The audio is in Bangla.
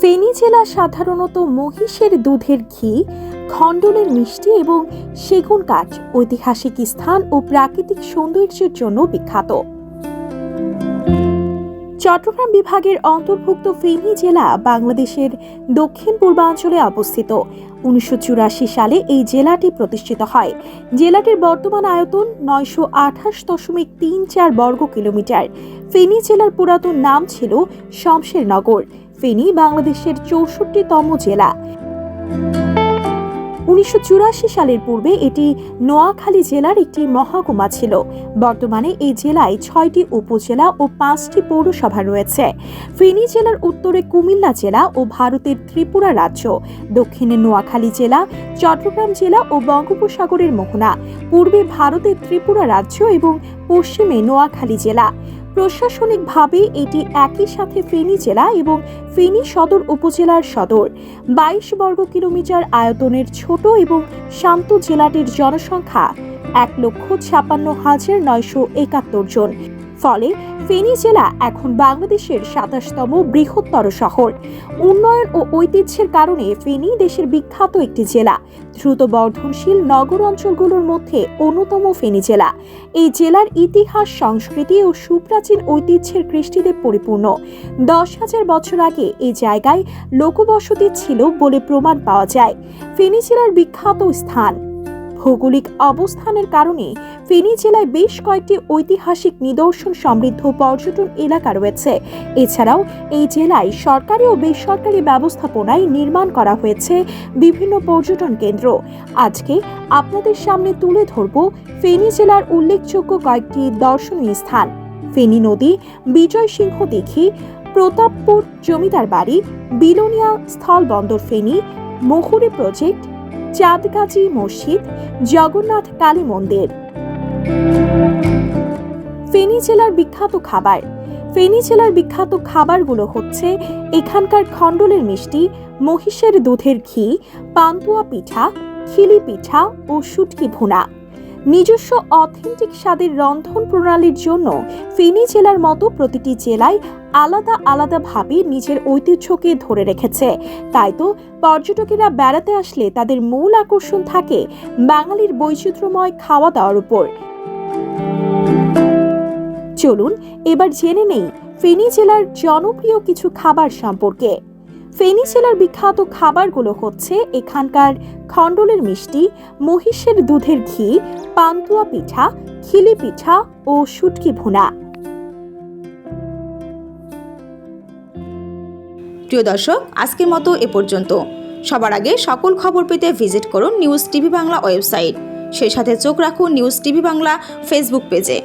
ফেনী জেলা সাধারণত মহিষের দুধের ঘি, খণ্ডলের মিষ্টি এবং সেগুন কাঠ ঐতিহাসিক স্থান ও প্রাকৃতিক সৌন্দর্যের জন্য বিখ্যাত। চট্টগ্রাম বিভাগের অন্তর্ভুক্ত ফেনী জেলা বাংলাদেশের দক্ষিণ পূর্বাঞ্চলে অবস্থিত। উনিশশো চুরাশি সালে এই জেলাটি প্রতিষ্ঠিত হয়। জেলাটির বর্তমান আয়তন নয়শো আঠাশ দশমিক তিন চার বর্গ কিলোমিটার। ফেনী জেলার পুরাতন নাম ছিল শমশেরনগর। ফেনী বাংলাদেশের চৌষট্টিতম জেলা। উনিশশো চুরাশি সালের পূর্বে এটি নোয়াখালী জেলার একটি মহকুমা ছিল। বর্তমানে এই জেলায় ছয়টি উপজেলা ও পাঁচটি পৌরসভা রয়েছে। ফেনী জেলার উত্তরে কুমিল্লা জেলা ও ভারতের ত্রিপুরা রাজ্য। দক্ষিণে নোয়াখালী জেলা, চট্টগ্রাম জেলা ও বঙ্গোপসাগরের মোহনা। পূর্বে ভারতের ত্রিপুরা রাজ্য এবং পশ্চিমে নোয়াখালী জেলা। প্রশাসনিকভাবে এটি একই সাথে ফেনী জেলা এবং ফেনী সদর উপজেলার সদর। বাইশ বর্গ কিলোমিটার আয়তনের ছোট এবং শান্ত জেলাটির জনসংখ্যা এক লক্ষ ছাপান্ন হাজার নয়শো একাত্তর জন। ফলে ফেনী জেলা এখন বাংলাদেশের সাতাশতম বৃহত্তর শহর। উন্নয়ন ও ঐতিহ্যের কারণে ফেনী দেশের বিখ্যাত একটি জেলা। দ্রুত বর্ধনশীল নগর অঞ্চলগুলোর মধ্যে অন্যতম ফেনী জেলা। এই জেলার ইতিহাস, সংস্কৃতি ও সুপ্রাচীন ঐতিহ্যের কৃষ্টিতে পরিপূর্ণ। দশ হাজার বছর আগে এই জায়গায় লোকবসতি ছিল বলে প্রমাণ পাওয়া যায়। ফেনী জেলার বিখ্যাত স্থান। ভৌগোলিক অবস্থানের কারণে ফেনী জেলায় বেশ কয়েকটি ঐতিহাসিক নিদর্শন সমৃদ্ধ পর্যটন এলাকা রয়েছে। এছাড়াও এই জেলায় সরকারি ও বেসরকারি ব্যবস্থাপনায় নির্মাণ করা হয়েছে বিভিন্ন পর্যটন কেন্দ্র। আজকে আপনাদের সামনে তুলে ধরব ফেনী জেলার উল্লেখযোগ্য কয়েকটি দর্শনীয় স্থান। ফেনী নদী, বিজয় সিংহ দিঘি, প্রতাপপুর জমিদার বাড়ি, বিলোনিয়া স্থলবন্দর ফেনী, মহুরি প্রজেক্ট চাঁদগাজী মসজিদ, জগন্নাথ কালী মন্দির। ফেনী জেলার বিখ্যাত খাবার। ফেনী জেলার বিখ্যাত খাবারগুলো হচ্ছে এখানকার খণ্ডলের মিষ্টি, মহিষের দুধের ঘি, পান্তুয়া পিঠা, খিলি পিঠা ও শুটকি ভুনা। নিজস্ব অথেন্টিক স্বাদের রন্ধন প্রণালীর জন্য ফেনী জেলার মতো প্রতিটি জেলায় আলাদা আলাদাভাবে নিজের ঐতিহ্যকে ধরে রেখেছে। তাই তো পর্যটকেরা বেড়াতে আসলে তাদের মূল আকর্ষণ থাকে বাঙালির বৈচিত্র্যময় খাওয়া দাওয়ার উপর। চলুন, এবার জেনে নেই ফেনী জেলার জনপ্রিয় কিছু খাবার সম্পর্কে। ফেনী জেলার বিখ্যাত খাবারগুলো হচ্ছে এখানকার খণ্ডলের মিষ্টি, মহিষের দুধের ঘি, পান্তুয়া পিঠা, খিলি পিঠা ও শুটকি ভুনা। প্রিয় দর্শক, আজকের মতো এ পর্যন্ত। সবার আগে সকল খবর পেতে ভিজিট করুন নিউজ টিভি বাংলা ওয়েবসাইট। সেই সাথে চোখ রাখুন নিউজ টিভি বাংলা ফেসবুক পেজে।